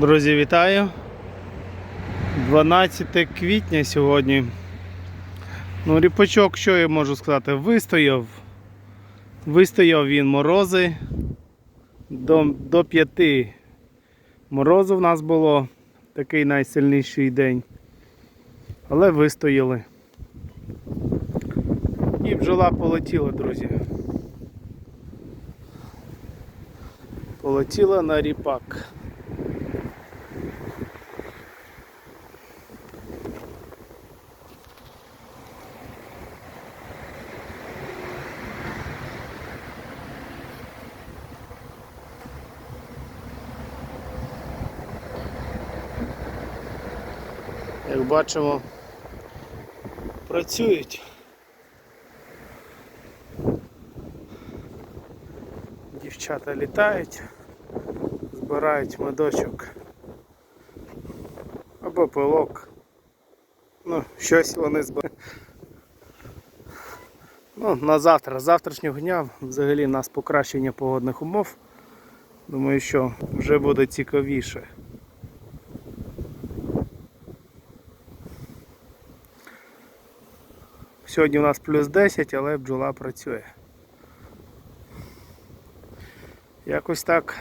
Друзі, вітаю. 12 квітня сьогодні. Ну, ріпачок, що я можу сказати, вистояв. Вистояв він морози. До, до 5 морозу в нас було такий найсильніший день. Але вистояли. І бджола полетіла, друзі. Полетіла на ріпак. Як бачимо, працюють. Дівчата літають, збирають медочок або пилок. Ну, щось вони збирають. Ну, на завтра, з завтрашнього дня взагалі у нас покращення погодних умов. Думаю, що вже буде цікавіше. Сьогодні у нас плюс 10, але бджола працює. Якось так.